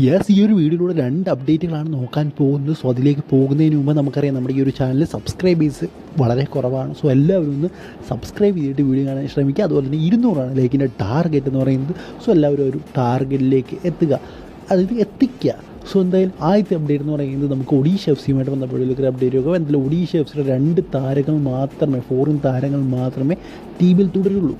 Yes ഈ ഒരു വീഡിയോയിലൂടെ രണ്ട് അപ്ഡേറ്റുകളാണ് നോക്കാൻ പോകുന്നത്. സോ അതിലേക്ക് പോകുന്നതിന് മുമ്പ് നമുക്കറിയാം നമ്മുടെ ഈ ഒരു ചാനൽ സബ്സ്ക്രൈബേഴ്സ് വളരെ കുറവാണ്. സോ എല്ലാവരും ഒന്ന് സബ്സ്ക്രൈബ് ചെയ്തിട്ട് വീഡിയോ കാണാൻ ശ്രമിക്കുക. അതുപോലെ തന്നെ ഇരുന്നൂറാണ് ലൈക്കിന്റെ ടാർഗറ്റ് എന്ന് പറയുന്നത്. സോ എല്ലാവരും ഒരു ടാർഗറ്റിലേക്ക് എത്തുക. അതിൽ എത്തിക്കുക. സോ എന്തായാലും ആദ്യത്തെ അപ്ഡേറ്റ് എന്ന് പറയുന്നത് നമുക്ക് ഒഡീഷ എഫ് സിയുമായിട്ട് ബന്ധപ്പെട്ടുള്ള അപ്ഡേറ്റ് നോക്കാം. എന്തായാലും ഒഡീഷ എഫ് സിയുടെ രണ്ട് താരങ്ങൾ മാത്രമേ ഫോറിൻ താരങ്ങൾ മാത്രമേ ടീമിൽ തുടരുള്ളൂ.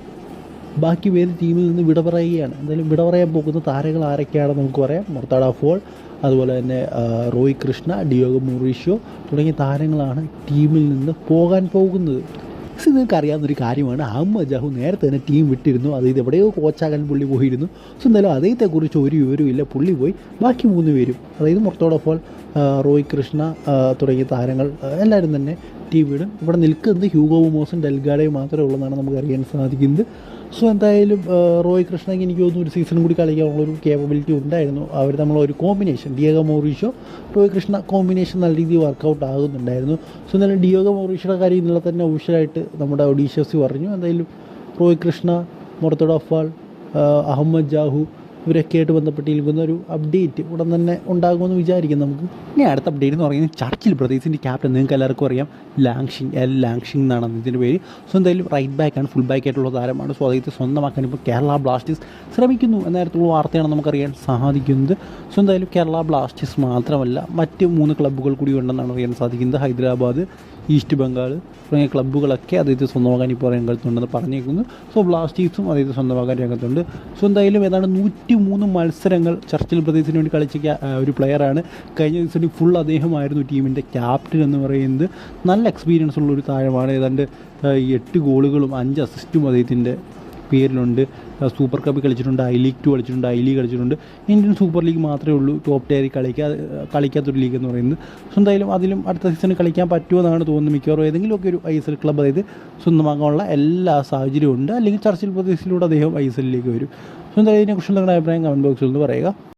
ബാക്കി പേര് ടീമിൽ നിന്ന് വിട പറയുകയാണ് എന്തായാലും വിട പറയാൻ പോകുന്ന താരങ്ങൾ ആരൊക്കെയാണെന്ന് നമുക്ക് പറയാം. മൊർത്താഡ ഫോൾ അതുപോലെ തന്നെ റോയ് കൃഷ്ണ ഡിയോഗോ മൊറീഷ്യോ തുടങ്ങിയ താരങ്ങളാണ് ടീമിൽ നിന്ന് പോകാൻ പോകുന്നത്. ഇത് നിങ്ങൾക്ക് അറിയാവുന്നൊരു കാര്യമാണ്. അഹമ്മദ് ജാഹു നേരത്തെ തന്നെ ടീം വിട്ടിരുന്നു. അത് ഇത് എവിടെയോ കോച്ചാകാൻ പുള്ളി പോയിരുന്നു. സോ എന്തായാലും അദ്ദേഹത്തെക്കുറിച്ച് ഒരു വിവരവും ഇല്ല. പുള്ളി പോയി ബാക്കി മൂന്ന് പേരും അതായത് മൊത്തോടൊപ്പോൾ റോയ് കൃഷ്ണ തുടങ്ങിയ താരങ്ങൾ എല്ലാവരും തന്നെ ടീം വിടും. ഇവിടെ നിൽക്കുന്നത് ഹ്യൂഗോ മോസും ഡെൽഗാഡയും മാത്രമേ ഉള്ളതെന്നാണ് നമുക്ക് അറിയാൻ സാധിക്കുന്നത്. സോ എന്തായാലും റോയ് കൃഷ്ണയ്ക്ക് എനിക്ക് തോന്നുന്നു ഒരു സീസൺ കൂടി കളിക്കാനുള്ളൊരു കേപ്പബിലിറ്റി ഉണ്ടായിരുന്നു. അവർ നമ്മൾ ഒരു combination Diego Mauricio Roy Krishna combination നല്ല രീതിയിൽ വർക്കൗട്ട് ആകുന്നുണ്ടായിരുന്നു. സോ എന്തായാലും ഡിയോഗ മോറീഷയുടെ കാര്യം ഇന്നലെ തന്നെ ഒഫീഷ്യലായിട്ട് നമ്മുടെ ഒഡീഷ്യസ് പറഞ്ഞു. എന്തായാലും റോയ് കൃഷ്ണ മൊറത്തോഡ് അഫാൾ അഹമ്മദ് ജാഹു ഇവരൊക്കെ ബന്ധപ്പെട്ട് ഒരു അപ്ഡേറ്റ് ഉടൻ തന്നെ ഉണ്ടാകുമെന്ന് വിചാരിക്കും നമുക്ക്. ഇനി അടുത്ത അപ്ഡേറ്റ് എന്ന് പറയുന്നത് ചർച്ചിൽ ബ്രദേഴ്സിന്റെ ക്യാപ്റ്റൻ നിങ്ങൾക്ക് എല്ലാവർക്കും അറിയാം. ലാങ്ഷിങ് എൽ ലാങ്ഷിങ് എന്നാണ് ഇതിന്റെ പേര്. സോ എന്തായാലും റൈറ്റ് ബാക്കാണ് ഫുൾ ബാക്ക് ആയിട്ടുള്ള താരമാണ്. സോ അദ്ദേഹത്തെ സ്വന്തമാക്കാൻ ഇപ്പോൾ കേരള ബ്ലാസ്റ്റേഴ്സ് ശ്രമിക്കുന്നു എന്ന തരത്തിലുള്ള വാർത്തയാണ് നമുക്കറിയാൻ സാധിക്കുന്നത്. സോ എന്തായാലും കേരള ബ്ലാസ്റ്റേഴ്സ് മാത്രമല്ല മറ്റ് മൂന്ന് ക്ലബ്ബുകൾ കൂടി ഉണ്ടെന്നാണ് അറിയാൻ സാധിക്കുന്നത്. ഹൈദരാബാദ് ഈസ്റ്റ് ബംഗാൾ തുടങ്ങിയ ക്ലബ്ബുകളൊക്കെ അദ്ദേഹത്തെ സ്വന്തമാക്കാൻ ഇപ്പോൾ രംഗത്തുണ്ടെന്ന് പറഞ്ഞേക്കുന്നു. സോ ബ്ലാസ്റ്റേഴ്സും അദ്ദേഹത്തെ സ്വന്തമാക്കാൻ രംഗത്തുണ്ട്. സോ എന്തായാലും ഏതാണ്ട് നൂറ്റി മൂന്ന് മത്സരങ്ങൾ ചർച്ചിൽ പ്രദേശത്തിന് വേണ്ടി കളിച്ച ഒരു പ്ലെയറാണ് കഴിഞ്ഞ ദിവസം ഫുൾ അദ്ദേഹമായിരുന്നു ടീമിന്റെ ക്യാപ്റ്റൻ എന്ന് പറയുന്നത്. നല്ല എക്സ്പീരിയൻസ് ഉള്ള ഒരു താരമാണ്. ഏതാണ്ട് എട്ട് ഗോളുകളും അഞ്ച് അസിസ്റ്റും അദ്ദേഹത്തിന്റെ ആ, സൂപ്പർ കപ്പ് കളിച്ചിട്ടുണ്ട് ഐ ലീഗ് ടു കളിച്ചിട്ടുണ്ട് ഐ ലീഗ് കളിച്ചിട്ടുണ്ട്. ഇന്ത്യൻ സൂപ്പർ ലീഗ് മാത്രമേ ഉള്ളൂ ടോപ്പ് ടയറിൽ കളിക്കാ കളിക്കാത്തൊരു ലീഗ് എന്ന് പറയുന്നത്. സോ എന്തായാലും അതിലും അടുത്ത സീസണിൽ കളിക്കാൻ പറ്റുമെന്നാണ് തോന്നുന്നത്. മിക്കവാറും ഏതെങ്കിലുമൊക്കെ ഒരു ഐ എസ് എൽ ക്ലബ്ബ് അതായത് സ്വന്തമാക്കാനുള്ള എല്ലാ സാഹചര്യവും ഉണ്ട്. അല്ലെങ്കിൽ ചർച്ചിൽ പ്രദേശത്തിലൂടെ അദ്ദേഹം ഐ എസ് എല്ലിലേക്ക് വരും. സോ എന്തായാലും ഇതിനെക്കുറിച്ചുള്ള നിങ്ങളുടെ അഭിപ്രായം കമന്റ് ബോക്സിൽ നിന്ന് പറയുക.